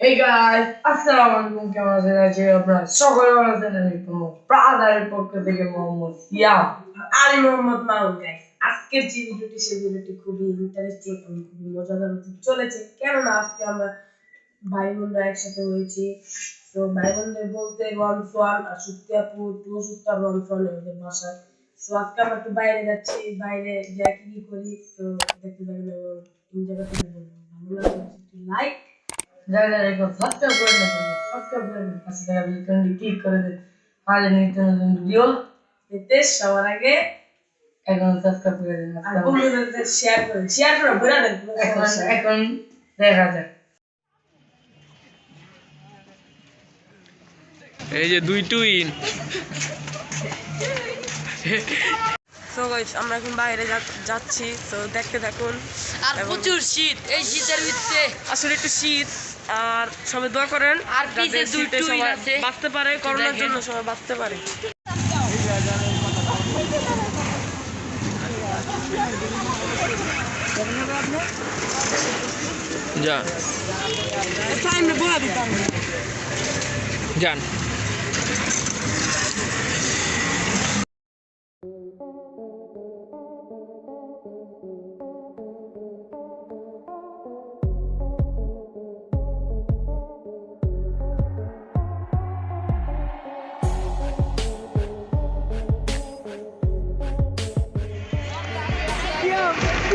Hey guys, আসসালামু আলাইকুম কেমন আছেন? আছি আপনারা সকলে ভালো আছেন। আমি তোমার ব্রাদারের পক্ষ থেকে মোহাম্মদ সিয়াম। আমি মোহাম্মদ মাহমুদ গাইস আজকের যে ভিডিওটি সেই ভিডিওটি খুবই ইন্টারেস্টিং এবং খুবই মজাদার হতে চলেছে। কেননা আজকে আমরা ভাই বোনরা একসাথে হয়েছি। তো ভাই বোনদের বলতে ওয়ান সোয়ান আর সুপ্তি আপু টু সুস্তা ওয়ান সোয়ান ওদের বাসায়। তো আজকে আমরা একটু বাইরে যাচ্ছি বাইরে যা কি করি। তো দেখতে থাকবেন এবং এনজয় করতে থাকবেন ভালো লাগলে লাইক যারা যারা এখন সাবস্ক্রাইব করে না সাবস্ক্রাইব করে পাশে থাকা বেলকনটি ক্লিক করে দিন। আর নিত্য নতুন ভিডিও পেতে সবার আগে এখন সাবস্ক্রাইব করে দিন আর বন্ধুদের শেয়ার করে শেয়ার করে ঘুরে দেন এখন এখন দেখা যাক। এই যে দুই টুইন সো গাইস আমরা এখন বাইরে যা- যাচ্ছি। তো দেখতে থাকুন। আর প্রচুর শীত। এই শীতের ভিতরে আসলে একটু শীত। আর সবাই দোয়া করেন আর শীতে সবাই আছে। বাঁচতে পারে। করোনার জন্য সবাই বাঁচতে পারে। যান যান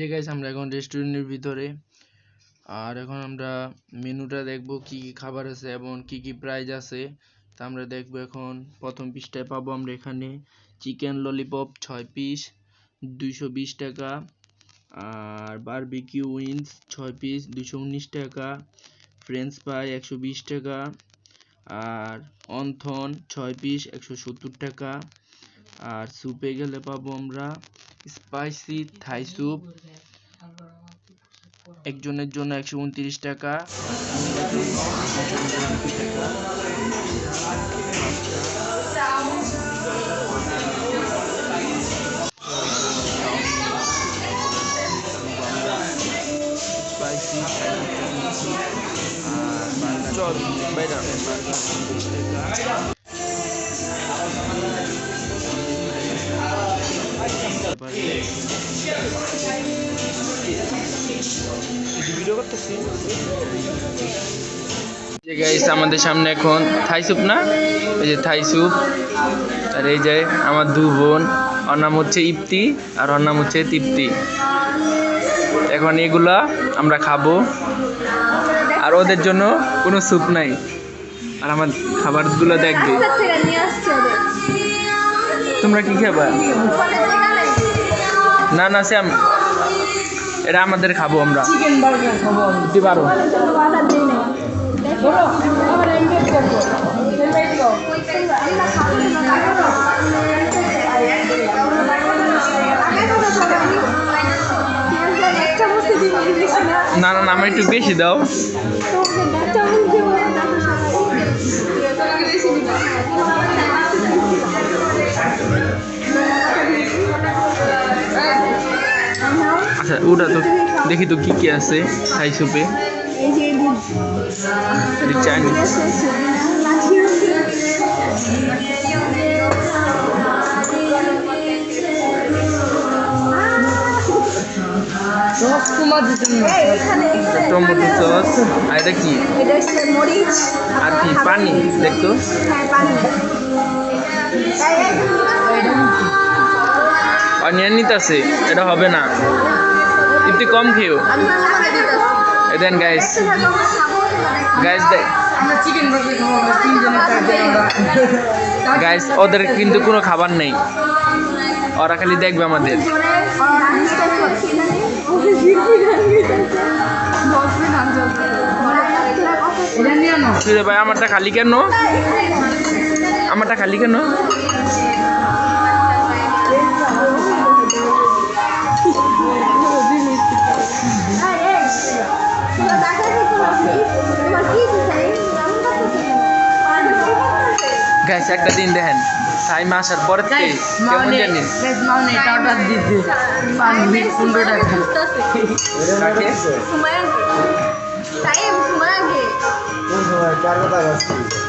যে গাইস আমরা এখন রেস্টুরেন্টের ভিতরে। আর এখন আমরা মেনুটা দেখব কি কি খাবার আছে এবং কি কি প্রাইস আছে। তা আমরা দেখব এখন প্রথম পৃষ্ঠায় পাবো আমরা এখানে চিকেন ললিপপ ছয় পিস দুইশো বিশ টাকা। আর বারবিকিউ উইংস ছয় পিস দুশো উনিশ টাকা। ফ্রেঞ্চ ফ্রাই একশো বিশ টাকা। আর অন্থন ছয় পিস একশো সত্তর টাকা। আর স্যুপে গেলে পাবো আমরা স্পাইসি থাই স্যুপ। একজনের জন্য একশো উনত্রিশ টাকা। চল বাইরে আমাদের সামনে এখন থাই স্যুপ না? এই যে থাই স্যুপ আর এই যে আমার দু বোন, ওর নাম হচ্ছে ইপ্তি আর ওর নাম হচ্ছে তৃপ্তি। এখন এগুলা আমরা খাব। আর ওদের জন্য কোনো স্যুপ নাই। আর আমার খাবারগুলো দেখবে। তোমরা কি খাবা? না না শ্যাম এটা আমাদের খাব আমরা। চিকেন বার্গার খাব দিতে পারো না না। না আমার একটু বেশি দাও। আচ্ছা ওটা তো দেখি তো কি কি আছে থাই সুপে। চাইনিজ টমেটো সস আর এটা কি? এটা আর কি পানি দেখতো হ্যাঁ পানি। অনিয়ন নিতেছে এটা হবে না। একটু কম খেয়েও। দেন গাইস গাইস দেখ গাইস ওদের কিন্তু কোনো খাবার নেই। ওরা খালি দেখবে আমাদের। ভাই, আমারটা খালি কেন? আমারটা খালি কেন? গাইস একটা দিন দেখেন। টাইম আসার পরে থেকে গাইস কেমন মাউনে জানি। গাইস মাউনে এটা অর্ডার দিতে পানি মিট পনেরো টাকা কাকে?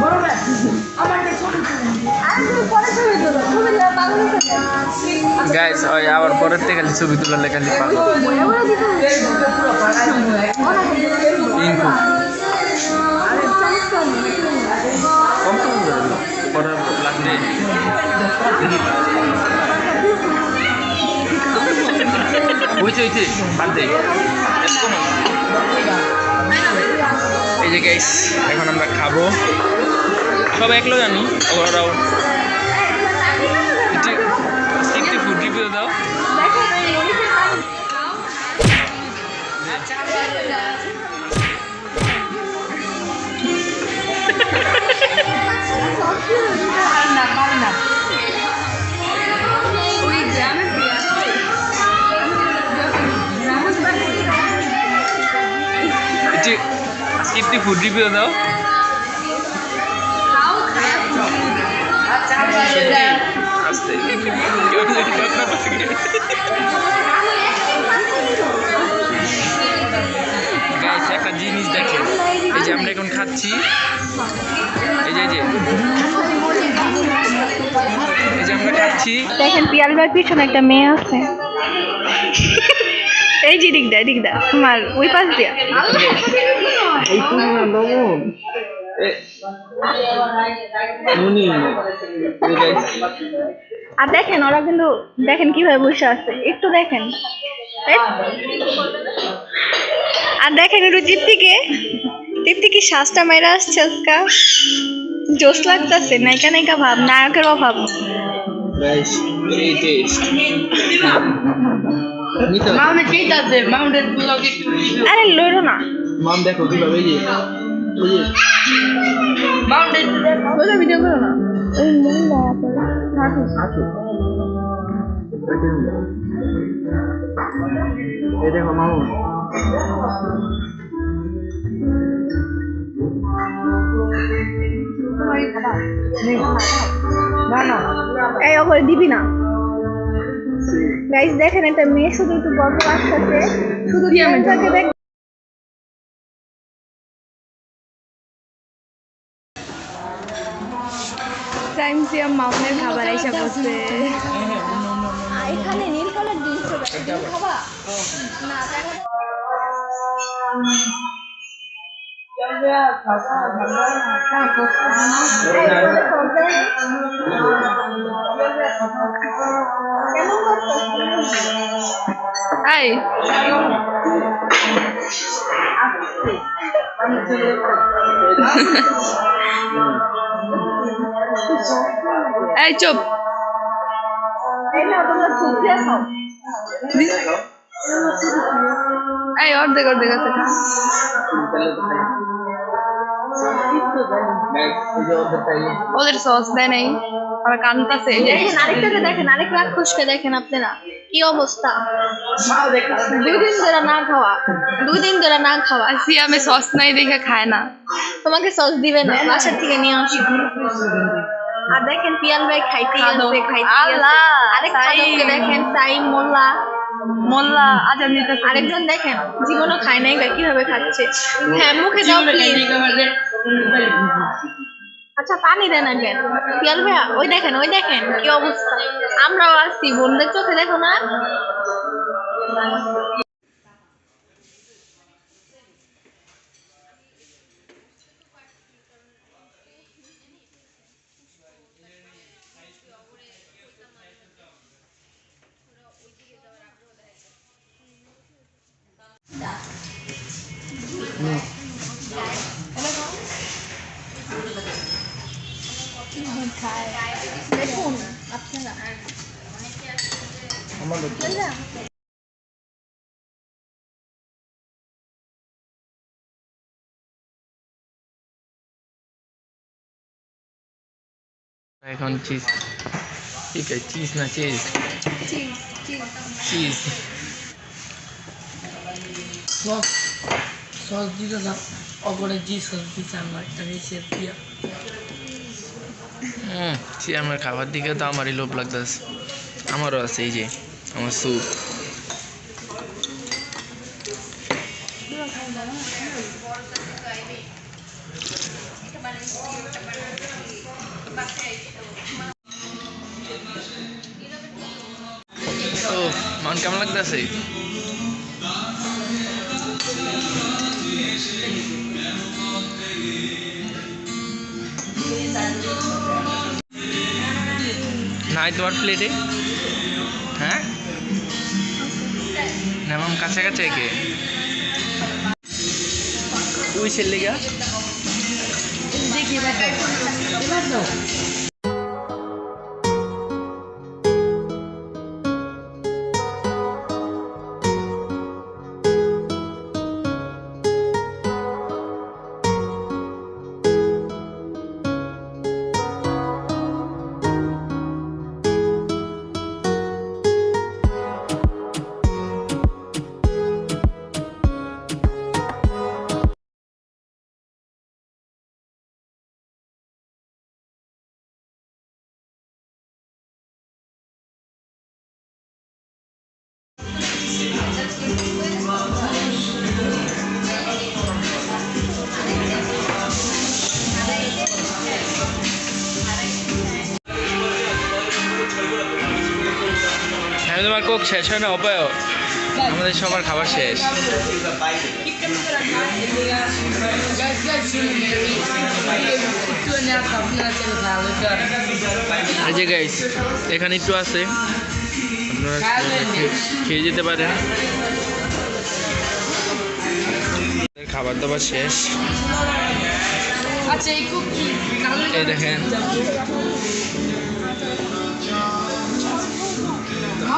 বড় ভাই আমার একটা ছোট গাইস ওই আবার পরের থেকে খালি ছবি তুলালে খালি পাগল। ইনকু বাদ দে। এই যে গাইস এখন আমরা খাব। সব একলো জানি ওরাও একটু ফুড রিভিউ দাও। আস্তে একটা জিনিস দেখেন। এই যে আমরা এখন খাচ্ছি। এই যে যে। এই যে আমরা খাচ্ছি। দেখেন পিয়ালবার পিছনে একটা মেয়ে আছে। এই যে দিক দা দিক দা তোমার ওই পাশ দিয়া। মুনি আর দেখেন ওরা কিন্তু দেখেন কীভাবে বসে আছে। একটু দেখেন। আর দেখেন একটু তৃপ্তি কি শ্বাসটা মেরে আসছে আজকা। জোস লাগতেছে নায়িকা নায়িকা ভাব নায়কের অভাব। আরে লড়ো না। মাম দেখো কীভাবে এই যে এই যে। মাউন্টেন ওটা ভিডিও করো না ওই মহিলা আসো এই দেখো মামু। না না। এই ওপরে দিবি না। গাইস দেখেন একটা মেয়ে শুধু একটু গল্প আসতেছে শুধু ক্যামেরাকে দেখ এসে বসছে এখানে নীল কালার জিনিস খাবা? না এই। এই চুপ। এই অর্ধেক অর্ধেক আছে। ওদের সস দেয় নাই। আর কানতাছে। দেখেন আরেকটাকে দেখেন আরেক রাক্ষসকে দেখেন আপনারা। কি অবস্থা? দুই দিন ধরে না খাওয়া দুই দিন ধরে না খাওয়া। সিয়ামে সস নাই দেখে খায় না। তোমাকে সস দিবে না বাসার থেকে নিয়ে আসো। আর দেখেন পিয়াল ভাই খাইতে আছে খাইতে আছে আরেক খাদককে দেখেন সাইম মোল্লা। মোল্লা আজান দিতে আরেকজন দেখেন জীবনও খায় নাই কীভাবে খাচ্ছে। হ্যাঁ মুখে দাও please। আচ্ছা পানি দেন আগে। পিয়াল ভাইয়া, ওই দেখেন ওই দেখেন কি অবস্থা। আমরাও আসছি বোনদের চোখে দেখো না। এখন চিজ ঠিক আছে চিজ না চিজ চিজ সস সস দিতে না অপরে জি সস দিতে আমার একটা নিচে দিয়া হুম সে আমার খাবার দিকে তো আমারই লোভ লাগতেছে আমারও আছে এই যে আমার স্যুপ তো মান কেমন লাগতেছে? নাই তোমার প্লেটে হ্যাঁ? নেমাম কাছে কাছে কে ওই ছেলে দেখি এবার কোক শেষ হয় না উপায় আমাদের সবার খাবার শেষ। গাইস এই যে এখানে একটু আছে। আপনারা খেয়ে যেতে পারেন। খাবার দাবার শেষ।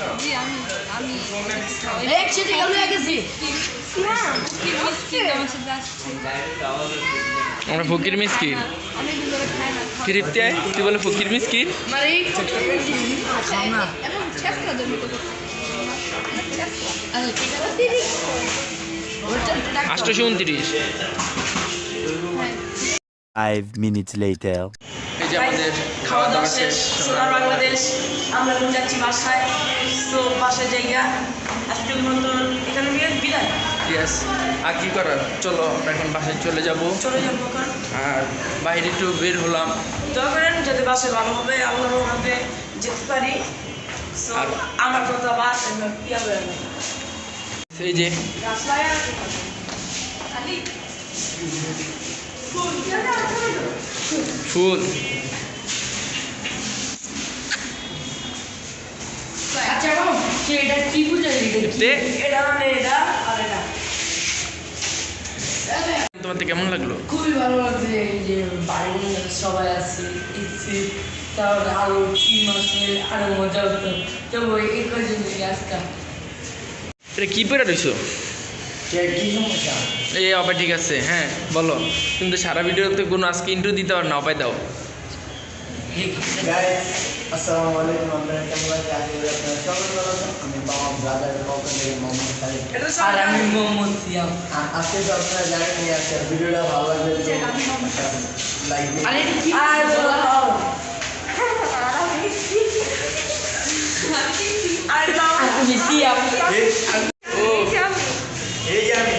কাছে এত টাকা একসাথে গেছি আমরা ফকির মিসকিন। কি আয়? তুই বলে ফকির মিসকিন? আটশোশো উনত্রিশ। Five minutes later. এই যে আমাদের খাওয়া দাওয়া শেষ সোনার বাংলাদেশ। আমরা যাচ্ছি বাসায়। তো বাসায় জায়গা আজকের মতন এখানে বিদায়। ইয়েস আর কি করার? চলো আমরা এখন বাসায় চলে যাব। চলে যাব আর বাইরে একটু বের হলাম। দোয়া করেন যাতে বাসে ভালোভাবে আল্লাহর রহমতে যেতে পারি। আর- আমার কথা বাস এই যে। ফুল। এটা এটা মানে এটা আর এটা। তোমার কেমন লাগল? খুবই ভালো লাগছে এই যে বাড়ি সবাই আছে ইচ্ছে তাহলে আরও আছে আরও মজা হতো। তবু এই কজন আজকাল। এটা কি পরে রইছো? এই অপায় ঠিক আছে। হ্যাঁ বলো। কিন্তু সারা ভিডিওতে কোনো আজকে ইন্ট্রো দিতে পার না অপায় দাও। গাইস আসসালামু আলাইকুম আপনারা কেমন আছেন করি আপনারা সকলে ভালো আছেন। আমি বাবা ব্রাদারের পক্ষ থেকে মোহাম্মদ খালিদ। আর আমি মোহাম্মদ সিয়াম। আ- আজকে তো আপনারা জানেন এই আজকে ভিডিওটা ভালো লাগবে লাইক দিন আরে কি আর আর দাও। আমি সিয়াম। এই যে আমি।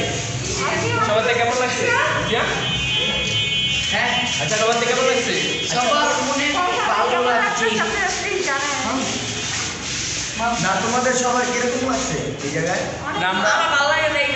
সবার কেমন লাগছে? হ্যাঁ? আচ্ছা সবার থেকে কেমন লাগছে? না তোমাদের সবার কীরকম আছে এই জায়গায়? না আমরা ভালো লাগে না এই